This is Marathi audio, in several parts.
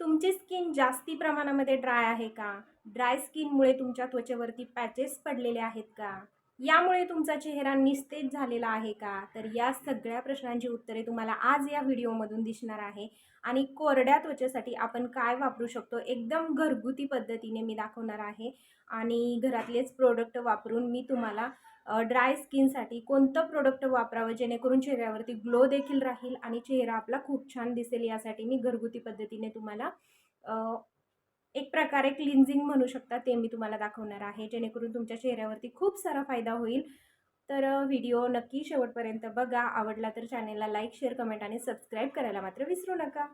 तुमची स्किन जास्ती प्रमाणामध्ये ड्राय आहे का? ड्राय स्किनमुळे तुमच्या त्वचेवरती पॅचेस पडलेले आहेत का? यामुळे तुमचा चेहरा निस्तेज झालेला आहे का? तर या सगळ्या प्रश्नांची उत्तरे तुम्हाला आज या व्हिडिओमधून दिसणार आहे. आणि कोरड्या त्वचेसाठी आपण काय वापरू शकतो? एकदम घरगुती पद्धतीने मी दाखवणार आहे. आणि घरातलेच प्रोडक्ट वापरून मी तुम्हाला ड्राय स्किनसाठी कोणतं प्रोडक्ट वापरावं? जेणेकरून चेहऱ्यावरती ग्लो देखील राहील आणि चेहरा आपला खूप छान दिसेल. यासाठी मी घरगुती पद्धतीने तुम्हाला एक प्रकारे क्लिन्झिंग म्हणू शकता ते मी तुम्हाला दाखवणार आहे. जेणेकरून तुमच्या चेहऱ्यावरती खूप सारा फायदा होईल. तर व्हिडिओ नक्की शेवटपर्यंत बघा. आवडला तर चॅनेलला लाईक शेअर कमेंट आणि सबस्क्राईब करायला मात्र विसरू नका.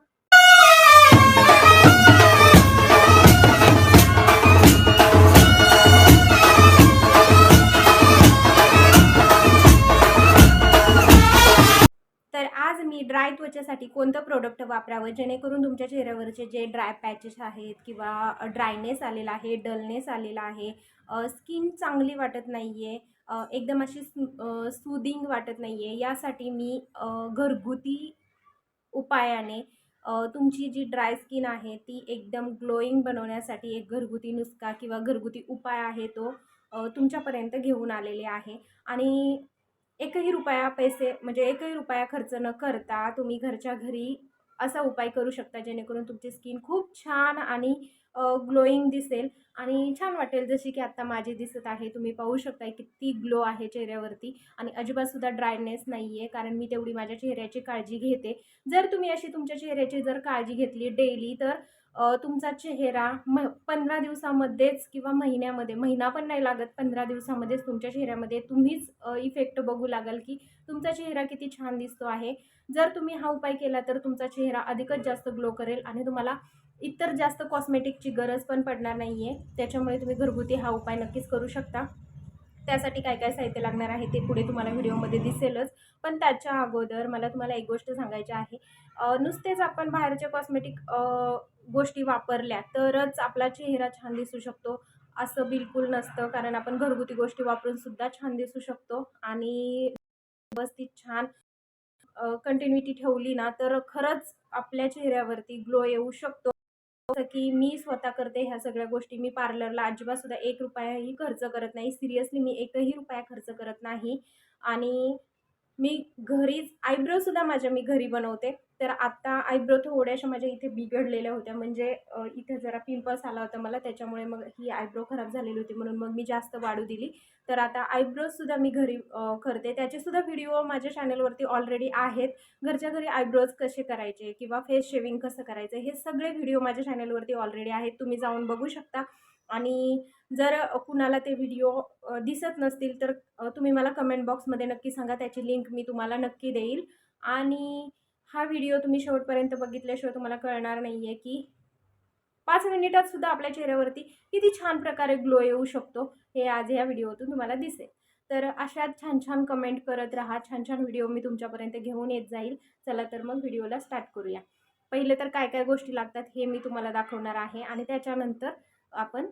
तर आज मी ड्राय त्वचेसाठी कोणतं प्रोडक्ट वापरावं? जेणेकरून तुमच्या चेहऱ्यावरचे जे ड्राय पॅचेस आहेत किंवा ड्रायनेस आलेला आहे डलनेस आलेला आहे स्किन चांगली वाटत नाही आहे एकदम अशी सुदिंग वाटत नाही आहे यासाठी मी घरगुती उपायाने तुमची जी ड्राय स्किन आहे ती एकदम ग्लोईंग बनवण्यासाठी एक घरगुती नुसका किंवा घरगुती उपाय आहे तो तुमच्यापर्यंत घेऊन आलेले आहे. आणि एकही रुपया पैसे म्हणजे एकही रुपया खर्च न करता तुम्ही घरच्या घरी असा उपाय करू शकता जेणेकरून तुमची स्किन खूप छान आणि ग्लोईंग दिसेल. आणि छान वाटेल जशी की आत्ता माझी दिसत आहे. तुम्ही पाहू शकता किती ग्लो आहे चेहऱ्यावरती. आणि अजिबातसुद्धा ड्रायनेस नाही आहे कारण मी तेवढी माझ्या चेहऱ्याची काळजी घेते. जर तुम्ही अशी तुमच्या चेहऱ्याची जर काळजी घेतली डेली तर तुमचा चेहरा म पंधरा दिवसामध्येच किंवा महिन्यामध्ये महिना पण नाही लागत पंधरा दिवसामध्येच तुमच्या चेहऱ्यामध्ये तुम्हीच इफेक्ट बघू लागाल की तुमचा चेहरा किती छान दिसतो आहे. जर तुम्ही हा उपाय केला तर तुमचा चेहरा अधिकच जास्त ग्लो करेल आणि तुम्हाला इतर जास्त कॉस्मेटिकची गरज पण पडणार नाही आहे त्याच्यामुळे तुम्ही घरगुती हा उपाय नक्कीच करू शकता. त्यासाठी काय काय साहित्य लागणार आहे ते पुढे तुम्हाला व्हिडिओमध्ये दिसेलच. पण त्याच्या अगोदर मला तुम्हाला एक गोष्ट सांगायची आहे. नुसतेच आपण बाहेरच्या कॉस्मेटिक गोष्टी वापरल्या तरच आपला चेहरा छान दिसू शकतो. असं बिलकुल नसतं. कारण आपण घरगुती गोष्टी वापरून सुद्धा छान दिसू शकतो. आणि व्यवस्थित छान कंटिन्युटी ठेवली ना तर खरंच आपल्या चेहऱ्यावरती ग्लो येऊ शकतो. की मी स्वतः करते ह्या सगळ्या गोष्टी. मी पार्लरला अजिबात सुद्धा एक रुपयाही खर्च करत नाही. सिरियसली मी एकही रुपया खर्च करत नाही. आणि मी घरीच आयब्रोसुद्धा माझ्या मी घरी बनवते. तर आत्ता आयब्रो थोड्याशा माझ्या इथे बिघडलेल्या होत्या. म्हणजे इथे जरा पिंपल्स आला होता मला त्याच्यामुळे मग ही आयब्रो खराब झालेली होती म्हणून मग मी जास्त वाढू दिली. तर आता आयब्रोजसुद्धा मी घरी करते. त्याचेसुद्धा व्हिडिओ माझ्या चॅनलवरती ऑलरेडी आहेत. घरच्या घरी आयब्रोज कसे करायचे किंवा फेस शेविंग कसं करायचं हे सगळे व्हिडिओ माझ्या चॅनलवरती ऑलरेडी आहेत. तुम्ही जाऊन बघू शकता. आणि जर कुणाला ते व्हिडिओ दिसत नसतील तर तुम्ही मला कमेंट बॉक्समध्ये नक्की सांगा त्याची लिंक मी तुम्हाला नक्की देईल. आणि हा व्हिडिओ तुम्ही शेवटपर्यंत बघितल्याशिवाय तुम्हाला कळणार नाही आहे की पाच मिनिटात सुद्धा आपल्या चेहऱ्यावरती किती छान प्रकारे ग्लो येऊ शकतो हे आज ह्या व्हिडिओतून तुम्हाला दिसेल. तर अशा छान छान कमेंट करत राहा छान छान व्हिडिओ मी तुमच्यापर्यंत घेऊन येत जाईल. चला तर मग व्हिडिओला स्टार्ट करूया. पहिले तर काय काय गोष्टी लागतात हे मी तुम्हाला दाखवणार आहे आणि त्याच्यानंतर आपण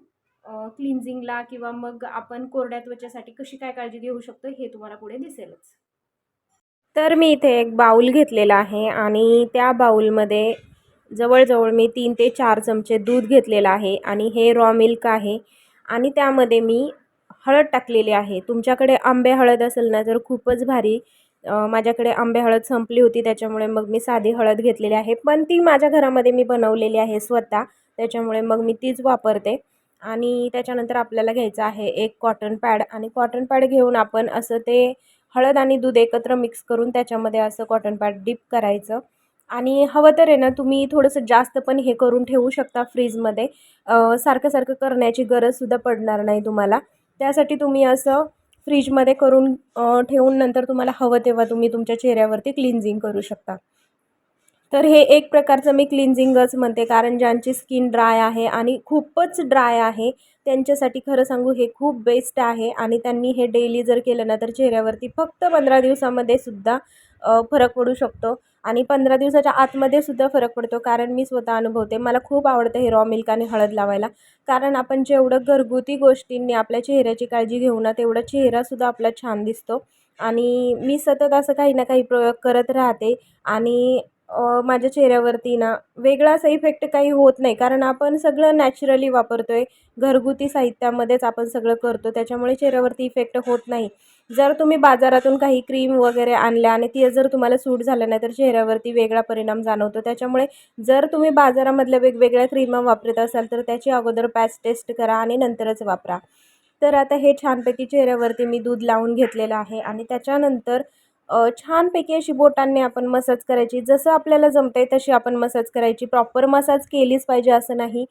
क्लिन्झिंगला किंवा मग आपण कोरड्या त्वचेसाठी कशी काय काळजी घेऊ शकतो हे तुम्हाला पुढे दिसेलच. तर मी इथे एक बाऊल घेतलेला आहे आणि त्या बाऊलमध्ये जवळजवळ मी तीन ते चार चमचे दूध घेतलेलं आहे आणि हे रॉ मिल्क आहे आणि त्यामध्ये मी हळद टाकलेली आहे. तुमच्याकडे आंबे हळद असेल ना तर खूपच भारी माझ्याकडे आंबे हळद संपली होती त्याच्यामुळे मग मी साधी हळद घेतलेली आहे. पण ती माझ्या घरामध्ये मी बनवलेली आहे स्वतः त्याच्यामुळे मग मी तीच वापरते. आणि त्याच्यानंतर आपल्याला घ्यायचं आहे एक कॉटन पॅड. आणि कॉटन पॅड घेऊन आपण असं ते हळद आणि दूध एकत्र मिक्स करून त्याच्यामध्ये असं कॉटन पॅड डिप करायचं. आणि हवं तर आहे ना तुम्ही थोडंसं जास्त पण हे करून ठेवू शकता फ्रीजमध्ये. सारखं सारखं करण्याची गरजसुद्धा पडणार नाही तुम्हाला. त्यासाठी तुम्ही असं फ्रीजमध्ये करून ठेवून नंतर तुम्हाला हवं तेव्हा तुम्ही तुमच्या चेहऱ्यावरती क्लिन्झिंग करू शकता. तर हे एक प्रकारचं मी क्लिन्झिंगच म्हणते कारण ज्यांची स्किन ड्राय आहे आणि खूपच ड्राय आहे त्यांच्यासाठी खरं सांगू हे खूप बेस्ट आहे आणि त्यांनी हे डेली जर केलं ना तर चेहऱ्यावरती फक्त पंधरा दिवसामध्ये सुद्धा फरक पडू शकतो. आणि पंधरा दिवसाच्या आतमध्ये सुद्धा फरक पडतो कारण मी स्वतः अनुभवते. मला खूप आवडतं हे रॉ मिल्क आणि हळद लावायला. कारण आपण जेवढं घरगुती गोष्टींनी आपल्या चेहऱ्याची काळजी घेऊ ना तेवढा चेहरासुद्धा आपला छान दिसतो. आणि मी सतत असं काही ना काही प्रयोग करत राहते. आणि माझ्या चेहऱ्यावरती ना वेगळा असा इफेक्ट काही होत नाही. कारण आपण सगळं नॅचरली वापरतो आहे घरगुती साहित्यामध्येच आपण सगळं करतो. त्याच्यामुळे चेहऱ्यावरती इफेक्ट होत नाही. जर तुम्ही बाजारातून काही क्रीम वगैरे आणल्या आणि ती जर तुम्हाला सूट झालं नाही तर चेहऱ्यावरती वेगळा परिणाम जाणवतो. त्याच्यामुळे जर तुम्ही बाजारामधल्या वेगवेगळ्या क्रीमा वापरत असाल तर त्याची अगोदर पॅच टेस्ट करा आणि नंतरच वापरा. तर आता हे छानपैकी चेहऱ्यावरती मी दूध लावून घेतलेलं आहे आणि त्याच्यानंतर छानपैकी अशी बोटांनी आपण मसाज करायची. जसं आपल्याला जमतं आहे तशी आपण मसाज करायची. प्रॉपर मसाज केलीच पाहिजे असं नाही.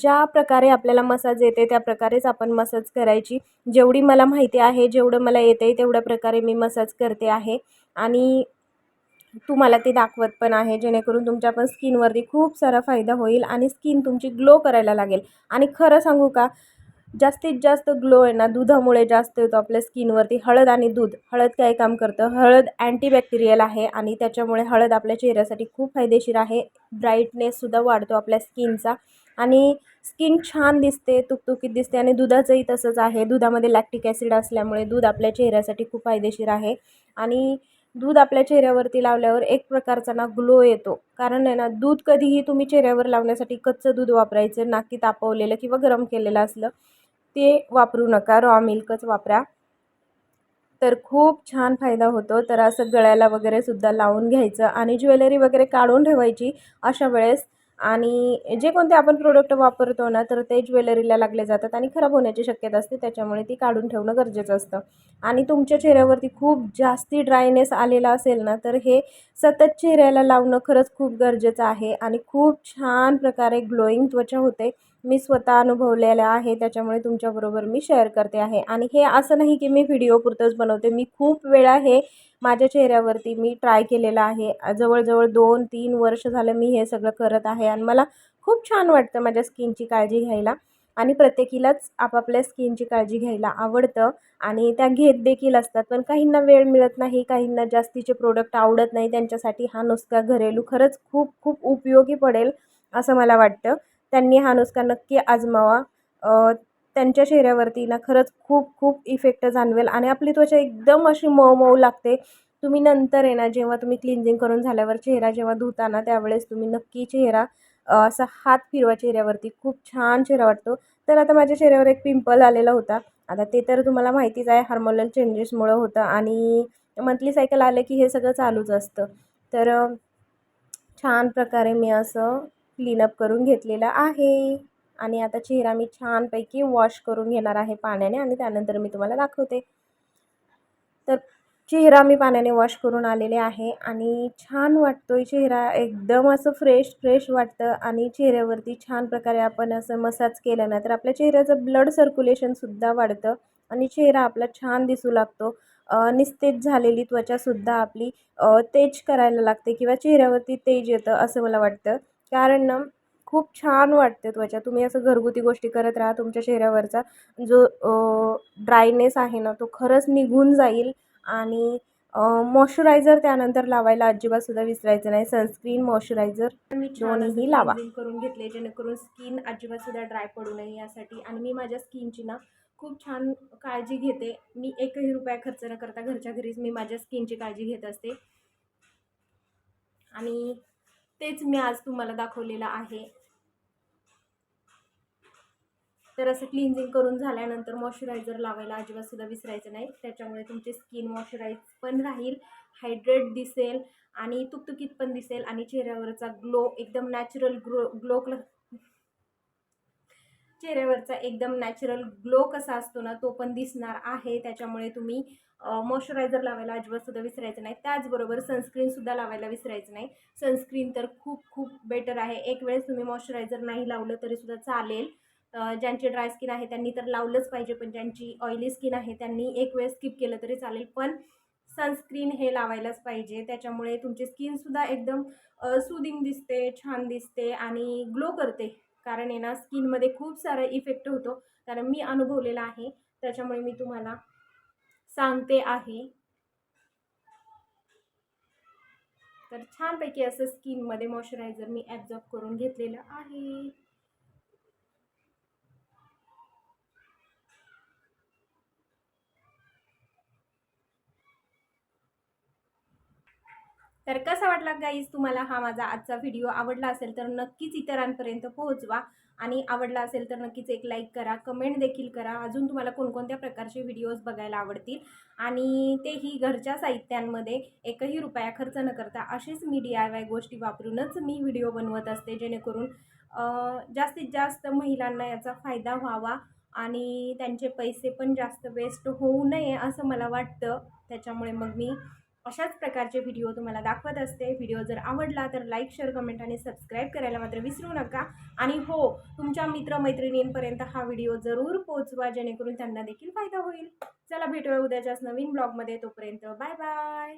ज्या प्रकारे आपल्याला मसाज येते त्या प्रकारेच आपण मसाज करायची. जेवढी मला माहिती आहे जेवढं मला येतं आहे तेवढ्या प्रकारे मी मसाज करते आहे. आणि तुम्हाला ते दाखवत पण आहे जेणेकरून तुमच्या पण स्किनवरती खूप सारा फायदा होईल आणि स्किन तुमची ग्लो करायला लागेल. आणि खरं सांगू का जास्तीत जास्त ग्लो आहे ना दुधामुळे जास्त येतो आपल्या स्किनवरती हळद आणि दूध हळद काय काम करतं? हळद अँटीबॅक्टेरियल आहे आणि त्याच्यामुळे हळद आपल्या चेहऱ्यासाठी खूप फायदेशीर आहे. ब्राईटनेससुद्धा वाढतो आपल्या स्किनचा आणि स्किन छान दिसते तुकतुकीत दिसते आणि दुधाचंही तसंच आहे. दुधामध्ये लॅक्टिक ॲसिड असल्यामुळे दूध आपल्या चेहऱ्यासाठी खूप फायदेशीर आहे. आणि दूध आपल्या चेहऱ्यावरती लावल्यावर एक प्रकारचा ना ग्लो येतो. कारण आहे ना दूध कधीही तुम्ही चेहऱ्यावर लावण्यासाठी कच्चं दूध वापरायचं ना की तापवलेलं किंवा गरम केलेलं असलं ते वापरू नका. रॉ मिल्कच वापरा. तर खूप छान फायदा होतो. तर असं गळ्याला वगैरे सुद्धा लावून घ्यायचं आणि ज्वेलरी वगैरे काढून ठेवायची अशा वेळेस. आणि जे कोणते आपण प्रोडक्ट वापरतो ना तर ते ज्वेलरीला लागले जातात आणि खराब होण्याची शक्यता असते. त्याच्यामुळे ती काढून ठेवणं गरजेचं असतं. आणि तुमच्या चेहऱ्यावरती खूप जास्ती ड्रायनेस आलेला असेल ना तर हे सतत चेहऱ्याला लावणं खरंच खूप गरजेचं आहे. आणि खूप छान प्रकारे ग्लोईंग त्वचा होते. मी स्वतः अनुभवलेलं आहे त्याच्यामुळे तुमच्याबरोबर मी शेअर करते आहे. आणि हे असं नाही की मी व्हिडिओपुरतंच बनवते. मी खूप वेळा हे माझ्या चेहऱ्यावरती मी ट्राय केलेलं आहे. जवळजवळ दोन तीन वर्ष झालं मी हे सगळं करत आहे आणि मला खूप छान वाटतं माझ्या स्किनची काळजी घ्यायला. आणि प्रत्येकीलाच आपापल्या स्किनची काळजी घ्यायला आवडतं आणि त्या घेत देखील असतात. पण काहींना वेळ मिळत नाही काहींना जास्तीचे प्रोडक्ट आवडत नाही त्यांच्यासाठी हा नुसता घरेलू खरंच खूप खूप उपयोगी पडेल असं मला वाटतं. त्यांनी हा नुसका नक्की आजमावा. त्यांच्या चेहऱ्यावरती ना खरंच खूप खूप इफेक्ट जाणवेल आणि आपली त्वचा एकदम अशी मऊ मऊ लागते. तुम्ही नंतर आहे ना जेव्हा तुम्ही क्लिन्झिंग करून झाल्यावर चेहरा जेव्हा धुताना त्यावेळेस तुम्ही नक्की चेहरा असा हात फिरवा चेहऱ्यावरती. खूप छान चेहरा वाटतो. तर आता माझ्या चेहऱ्यावर एक पिंपल आलेला होता. आता ते तर तुम्हाला माहितीच आहे हार्मोनल चेंजेसमुळं होतं आणि मंथली सायकल आलं की हे सगळं चालूच असतं. तर छान प्रकारे मी असं क्लीनअप करून घेतलेला आहे. आणि आता चेहरा मी छानपैकी वॉश करून घेणार आहे पाण्याने आणि त्यानंतर मी तुम्हाला दाखवते. तर चेहरा मी पाण्याने वॉश करून आलेले आहे आणि छान वाटतो आहे चेहरा. एकदम असं फ्रेश फ्रेश वाटतं आणि चेहऱ्यावरती छान प्रकारे आपण असं मसाज केलं ना तर आपल्या चेहऱ्याचं ब्लड सर्क्युलेशनसुद्धा वाढतं आणि चेहरा आपला छान दिसू लागतो. निस्तेज झालेली त्वचासुद्धा आपली तेज करायला लागते किंवा चेहऱ्यावरती तेज येतं असं मला वाटतं. कारण ना खूप छान वाटते त्वचा. तुम्ही असं घरगुती गोष्टी करत राहा तुमच्या चेहऱ्यावरचा जो ड्रायनेस आहे ना तो खरंच निघून जाईल आणि मॉइश्चरायझर त्यानंतर लावायला अजिबातसुद्धा विसरायचं नाही. सनस्क्रीन मॉइश्चरायझर मी दोन्हीही लावा. करून घेतले जेणेकरून स्किन अजिबातसुद्धा ड्राय पडू नये यासाठी. आणि मी माझ्या स्किनची ना खूप छान काळजी घेते. मी एकही रुपया खर्च न करता घरच्या घरीच मी माझ्या स्किनची काळजी घेत असते. आणि तेच मी आज तुम्हाला दाखवलेलं आहे. तर असं क्लिन्झिंग करून झाल्यानंतर मॉइश्चरायझर लावायला अजिबातसुद्धा विसरायचं नाही. त्याच्यामुळे तुमची स्किन मॉइश्चराईज पण राहील हायड्रेट दिसेल आणि तुकतुकीत पण दिसेल आणि चेहऱ्यावरचा ग्लो एकदम नॅचरल ग्लो ग्लो चेहऱ्यावरचा एकदम नॅचरल ग्लो कसा असतो ना तो पण दिसणार आहे. त्याच्यामुळे तुम्ही मॉइश्चरायझर लावायला अजिबातसुद्धा विसरायचं नाही. त्याचबरोबर सनस्क्रीनसुद्धा लावायला विसरायचं नाही. सनस्क्रीन तर खूप खूप बेटर आहे. एक वेळेस तुम्ही मॉइश्चरायझर नाही लावलं तरीसुद्धा चालेल. ज्यांची ड्राय स्किन आहे त्यांनी तर लावलंच पाहिजे पण ज्यांची ऑइली स्किन आहे त्यांनी एक वेळेस स्किप केलं तरी चालेल. पण सनस्क्रीन हे लावायलाच पाहिजे. त्याच्यामुळे तुमची स्किनसुद्धा एकदम सुदिंग दिसते छान दिसते आणि ग्लो करते. कारण आहे ना स्किनमध्ये खूप सारा इफेक्ट होतो. कारण मी अनुभवलेला आहे. त्याच्यामुळे मी तुम्हाला सांगते आहे. तर छानपैकी असं स्किनमध्ये मॉइश्चरायझर मी ॲब्झॉर्ब करून घेतलेलं आहे. तर कसा वाटला गाईज तुम्हाला हा माझा आजचा व्हिडिओ आवडला असेल तर नक्कीच इतरांपर्यंत पोहोचवा. आणि आवडला असेल तर नक्कीच एक लाईक करा कमेंट देखील करा. अजून तुम्हाला कोणकोणत्या प्रकारचे व्हिडिओज बघायला आवडतील? आणि तेही घरच्या साहित्यांमध्ये एकही रुपया खर्च न करता असेच मी डी आय वाय गोष्टी वापरूनच मी व्हिडिओ बनवत असते. जेणेकरून जास्तीत जास्त महिलांना याचा फायदा व्हावा आणि त्यांचे पैसे पण जास्त वेस्ट होऊ नये असं मला वाटतं. त्याच्यामुळे मग मी अशाच प्रकारचे व्हिडिओ तुम्हाला दाखवत असते. व्हिडिओ जर आवडला तर लाईक शेअर कमेंट आणि सबस्क्राईब करायला मात्र विसरू नका. आणि हो तुमच्या मित्रमैत्रिणींपर्यंत हा व्हिडिओ जरूर पोहोचवा जेणेकरून त्यांना देखील फायदा होईल. चला भेटूया उद्याच्याच नवीन ब्लॉगमध्ये तोपर्यंत बाय बाय